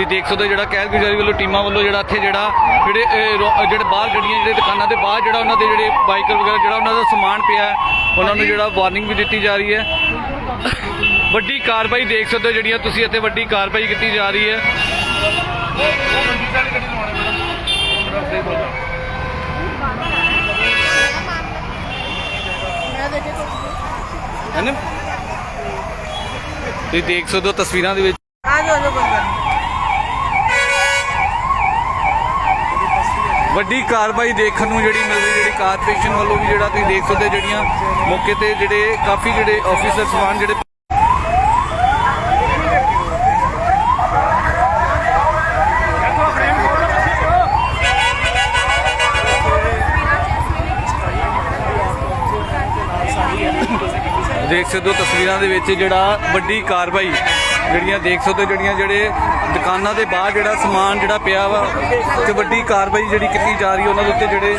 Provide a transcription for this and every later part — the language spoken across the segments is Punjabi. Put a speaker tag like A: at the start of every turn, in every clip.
A: ਤੁਸੀਂ ਦੇਖ ਸਕਦੇ ਜਿਹੜਾ ਕਹਿਰ ਗੁਜ਼ਾਰੀ ਵੱਲੋਂ ਟੀਮਾਂ ਵੱਲੋਂ ਜਿਹੜਾ ਇੱਥੇ ਜਿਹੜਾ ਜਿਹੜੇ ਜਿਹੜੇ ਬਾਹਰ ਗੱਡੀਆਂ ਜਿਹੜੇ ਦੁਕਾਨਾਂ ਦੇ ਬਾਹਰ ਜਿਹੜਾ ਉਹਨਾਂ ਦੇ ਜਿਹੜੇ ਬਾਈਕਰ ਵਗੈਰਾ ਜਿਹੜਾ ਉਹਨਾਂ ਦਾ ਸਮਾਨ ਪਿਆ ਉਹਨਾਂ ਨੂੰ ਜਿਹੜਾ ਵਾਰਨਿੰਗ ਵੀ ਦਿੱਤੀ ਜਾ ਰਹੀ ਹੈ। ਵੱਡੀ ਕਾਰਵਾਈ ਦੇਖ ਸਕਦੇ ਹੋ ਜਿਹੜੀਆਂ ਤੁਸੀਂ ਇੱਥੇ ਵੱਡੀ ਕਾਰਵਾਈ ਕੀਤੀ ਜਾ ਰਹੀ ਹੈ। ਤੁਸੀਂ ਦੇਖ ਸਕਦੇ ਹੋ ਤਸਵੀਰਾਂ ਦੇ ਵਿੱਚ
B: ਆ ਜਾਓ ਜੋ ਬੰਦਾ
A: ਵੱਡੀ ਕਾਰਵਾਈ ਦੇਖਣ ਨੂੰ ਜਿਹੜੀ ਮਿਲ ਰਹੀ, ਜਿਹੜੀ ਕਾਰਪੋਰੇਸ਼ਨ ਵੱਲੋਂ ਵੀ ਜਿਹੜਾ ਤੁਸੀਂ ਦੇਖ ਸਕਦੇ ਹੋ, ਜਿਹੜੀਆਂ ਮੌਕੇ ਤੇ ਜਿਹੜੇ ਕਾਫੀ ਜਿਹੜੇ ਆਫੀਸਰ ਸਮਾਨ ਜਿਹੜੇ ਦੇਖ ਸਕਦੇ ਹੋ ਤਸਵੀਰਾਂ ਦੇ ਵਿੱਚ ਜਿਹੜਾ ਵੱਡੀ ਕਾਰਵਾਈ ਜਿਹੜੀਆਂ ਦੇਖ ਸਕਦੇ ਹੋ, ਜਿਹੜੀਆਂ ਜਿਹੜੇ ਦੁਕਾਨਾਂ ਦੇ ਬਾਹਰ ਜਿਹੜਾ ਸਮਾਨ ਜਿਹੜਾ ਪਿਆ ਵਾ, ਤੇ ਵੱਡੀ ਕਾਰਵਾਈ ਜਿਹੜੀ ਕੀਤੀ ਜਾ ਰਹੀ ਉਹਨਾਂ ਦੇ ਉੱਤੇ ਜਿਹੜੇ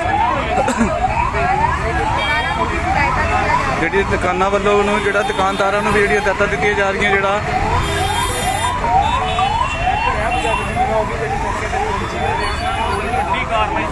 A: ਜਿਹੜੀ ਦੁਕਾਨਾਂ ਵੱਲੋਂ ਉਹਨੂੰ ਜਿਹੜਾ ਦੁਕਾਨਦਾਰਾਂ ਨੂੰ ਵੀ ਜਿਹੜੀਆਂ ਹਦਾਇਤਾਂ ਦਿੱਤੀਆਂ ਜਾ ਰਹੀਆਂ, ਜਿਹੜਾ
B: ਵਿੱਚ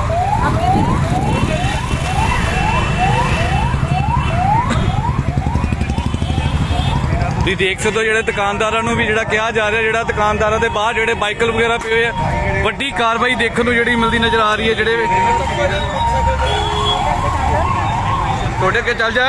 A: ਤੁਸੀਂ ਦੇਖ ਸਕਦੇ ਹੋ ਜਿਹੜੇ ਦੁਕਾਨਦਾਰਾਂ ਨੂੰ ਵੀ ਜਿਹੜਾ ਕਿਹਾ ਜਾ ਰਿਹਾ, ਜਿਹੜਾ ਦੁਕਾਨਦਾਰਾਂ ਦੇ ਬਾਹਰ ਜਿਹੜੇ ਬਾਈਕਲ ਵਗੈਰਾ ਪਏ ਹੋਏ ਆ, ਵੱਡੀ ਕਾਰਵਾਈ ਦੇਖਣ ਨੂੰ ਜਿਹੜੀ ਮਿਲਦੀ ਨਜ਼ਰ ਆ ਰਹੀ ਹੈ ਜਿਹੜੇ ਤੁਹਾਡੇ ਅੱਗੇ ਚੱਲ ਜਾ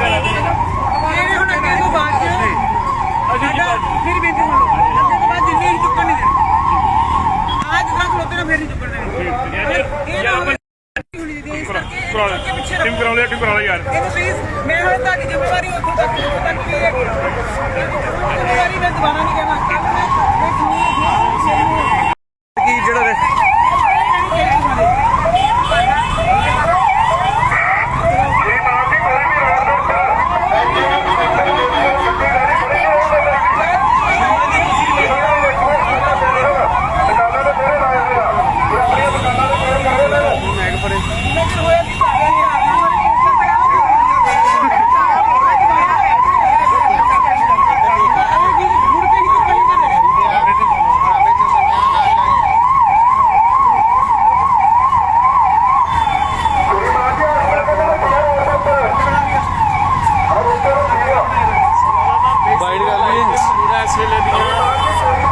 B: ਜਿਹੜੇ ਹੁਣ ਅੱਗੇ ਤੋਂ ਬਾਅਦ ਚ ਸਾਡਾ ਫਿਰ ਬੇਨਤੀ ਸੁਣ ਲਓ ਅੱਗੇ ਤੋਂ ਬਾਅਦ ਜਿੰਨੇ ਹੀ ਚੁੱਕਣ ਨਹੀਂ ਦੇਣੇ ਅੱਜ ਤੱਕ ਲੋਕਾਂ ਨੇ ਫਿਰ ਨਹੀਂ ਚੁੱਕਣ ਦੇਣੇ ਇਹ ਨਾ ਹੋਣੀ ਚਾਹੀਦੀ ਹੈ ਇਸ ਕਰਕੇ ਅੱਗੇ ਪਿੱਛੇ
C: ਟੀਮ ਕਰਾ ਲਿਆ ਟੀਮ ਕਰਾ ਲਿਆ ਯਾਰ
B: ਇਹ ਪਲੀਜ਼ ਮੈਂ ਹੁਣ ਤੁਹਾਡੀ ਜ਼ਿੰਮੇਵਾਰੀ ਉੱਥੋਂ ਤੱਕ ਉੱਥੋਂ ਤੱਕ ਕੀ ਹੈ ਜ਼ਿੰਮੇਵਾਰੀ ਮੈਂ ਦੁਬਾਰਾ ਨਹੀਂ ਕਹਿਣਾ ਕੱਲ ਮੈਂ ਮੈਂ ਕਿੰਨੀ
A: ਕੀ ਜਿਹੜਾ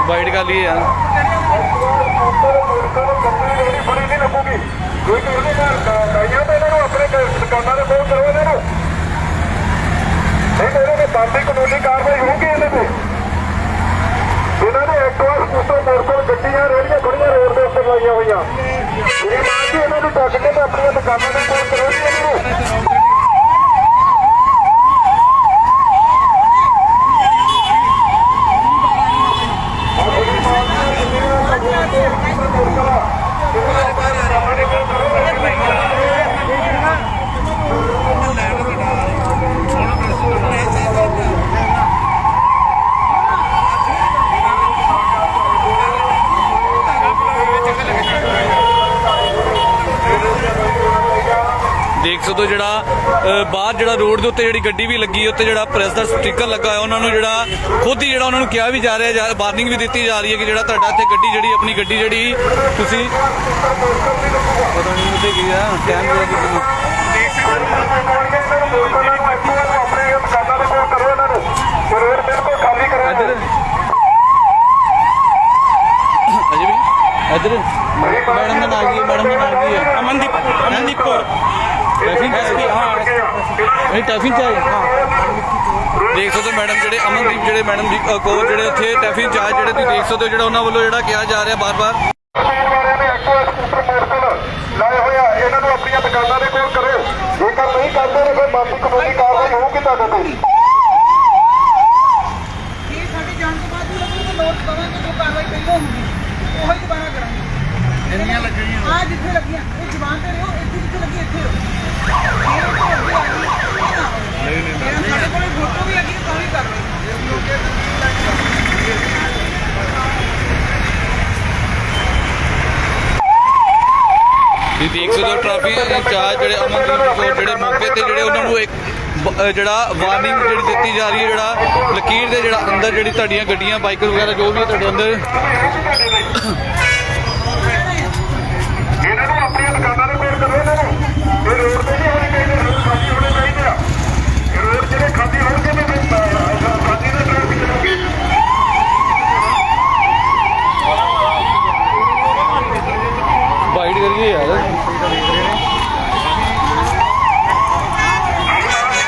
A: ਬਾਈਟ ਕਰ ਲਈਏ ਬਾਈਟ ਕਰ ਲਈਏ ਯਾਰ
C: ਬੰਦੀ ਕਾਨੂੰਨੀ ਕਾਰਵਾਈ ਹੋਊਗੀ ਇਹਦੇ ਤੇ ਇਹਨਾਂ ਨੇ ਐਕਟਿਵਾ ਸਕੂਟਰ ਮੋਟਰਸਾਈਕਲ ਗੱਡੀਆਂ ਰੇੜੀਆਂ ਖੜੀਆਂ ਰੋਡ ਦੇ ਉੱਤੇ ਲਾਈਆਂ ਹੋਈਆਂ ਇਹ ਮਾਂ ਜੀ ਇਹਨਾਂ ਨੂੰ ਟੱਕ ਕੇ ਤੇ ਆਪਣੀਆਂ ਦੁਕਾਨਾਂ ਦੇ ਕੋਲ ਕਰੋ ਨੂੰ
A: ਦੇਖ ਤੋਂ ਜਿਹੜਾ ਬਾਹਰ ਜਿਹੜਾ ਰੋਡ ਦੇ ਉੱਤੇ ਜਿਹੜੀ ਗੱਡੀ ਵੀ ਲੱਗੀ ਹੈ ਉੱਤੇ ਜਿਹੜਾ ਪ੍ਰੈਸ ਦਾ ਸਟicker ਲੱਗਾ ਹੋਇਆ, ਉਹਨਾਂ ਨੂੰ ਜਿਹੜਾ ਖੁਦ ਹੀ ਜਿਹੜਾ ਉਹਨਾਂ ਨੂੰ ਕਿਹਾ ਵੀ ਜਾ ਰਿਹਾ ਵਾਰਨਿੰਗ ਵੀ ਦਿੱਤੀ ਜਾ ਰਹੀ ਹੈ ਕਿ ਜਿਹੜਾ ਤੁਹਾਡਾ ਇੱਥੇ ਗੱਡੀ ਜਿਹੜੀ, ਆਪਣੀ ਗੱਡੀ ਜਿਹੜੀ, ਤੁਸੀਂ ਪਤਾ ਨਹੀਂ ਉੱਥੇ ਕੀ ਆ ਟਾਈਮ ਜਿਹੜਾ ਤੁਸੀਂ
C: ਆਪਣੇ ਦੁਕਾਨਾਂ ਦੇ ਕੋਲ ਕਰੋ ਇਹਨਾਂ ਨੂੰ ਤੇ ਰੋਡ ਬਿਲਕੁਲ ਖਾਲੀ ਕਰੋ
A: ਇੱਧਰ ਅਜੇ ਵੀ ਇੱਧਰ ਮੈਡਮ ਦਾ ਨਾਮ ਕੀ ਹੈ ਮੈਡਮ ਦਾ ਨਾਮ ਕੀ ਹੈ
B: ਅਮਨਦੀਪ ਅਮਨਦੀਪ ਕੌਰ
A: ਟੈਫਿੰਗ
C: ਹਾਂ
A: ਇਹ ਟੈਫਿੰਗ ਚ ਆਏ ਦੇਖ ਸਕਦੇ ਮੈਡਮ ਜਿਹੜੇ ਅਮਨਦੀਪ ਜਿਹੜੇ ਮੈਡਮ ਜੀ ਕੌਰ ਜਿਹੜੇ ਉੱਥੇ ਟੈਫਿੰਗ ਚਾਰਜ ਜਿਹੜੇ ਤੁਸੀਂ ਦੇਖ ਸਕਦੇ ਹੋ ਜਿਹੜਾ ਉਹਨਾਂ ਵੱਲੋਂ ਜਿਹੜਾ ਕਿਹਾ ਜਾ ਰਿਹਾ ਬਾਰ-ਬਾਰ।
C: ਲਾਏ ਹੋਇਆ ਇਹਨਾਂ ਨੂੰ ਆਪਣੀਆਂ ਦੁਕਾਨਾਂ ਦੇ ਕੋਲ ਕਰੋ ਜੇਕਰ ਨਹੀਂ ਕਰਦੇ ਤਾਂ ਫਿਰ ਮਾਫੀ ਕਾਨੂੰਨੀ ਕਾਰਵਾਈ ਹੋਊਗੀ ਤੁਹਾਡੇ ਤੇ।
B: ਇਹ ਸਾਡੀ ਜਾਣ ਤੋਂ ਬਾਅਦ ਵੀ ਲੋਕਾਂ ਕਰਾਂਗੇ ਜੋ ਕਾਰਵਾਈ ਪਹਿਲਾਂ ਹੋਊਗੀ ਉਹ ਹੀ ਦੁਬਾਰਾ ਕਰਾਂਗੇ। ਇੰਨੀਆਂ ਲੱਗੀਆਂ ਆ ਜਿੱਥੇ ਲੱਗੀਆਂ ਇਹ ਜਵਾਨ ਤੇ ਰਹੋ ਇੱਥੇ ਜਿੱਥੇ ਲੱਗੀ ਇੱਥੇ ਰਹੋ। ਇਹ ਨਹੀਂ ਨਹੀਂ ਸਾਡੇ ਕੋਲ ਫੋਟੋ ਵੀ ਹੈਗੀ ਤਾਂ ਵੀ ਕਰ
A: ਤੁਸੀਂ ਦੇਖ ਸਕਦੇ ਹੋ ਟ੍ਰੈਫਿਕ ਇੰਚਾਰਜ ਜਿਹੜੇ ਅਮਨਦੀਪ ਜਿਹੜੇ ਮੌਕੇ ਤੇ ਜਿਹੜੇ ਉਹਨਾਂ ਨੂੰ ਇੱਕ ਜਿਹੜਾ ਵਾਰਨਿੰਗ ਜਿਹੜੀ ਦਿੱਤੀ ਜਾ ਰਹੀ ਹੈ, ਜਿਹੜਾ ਲਕੀਰ ਦੇ ਜਿਹੜਾ ਅੰਦਰ ਜਿਹੜੀ ਤੁਹਾਡੀਆਂ ਗੱਡੀਆਂ, ਬਾਈਕਰ ਵਗੈਰਾ ਜੋ ਵੀ ਤੁਹਾਡੇ ਅੰਦਰ।
C: ਇਹਨਾਂ ਨੂੰ ਆਪਣੀਆਂ ਦੁਕਾਨਾਂ ਦੇ ਕੋਲ ਕਰੋ, ਇਹਨਾਂ ਨੂੰ Pero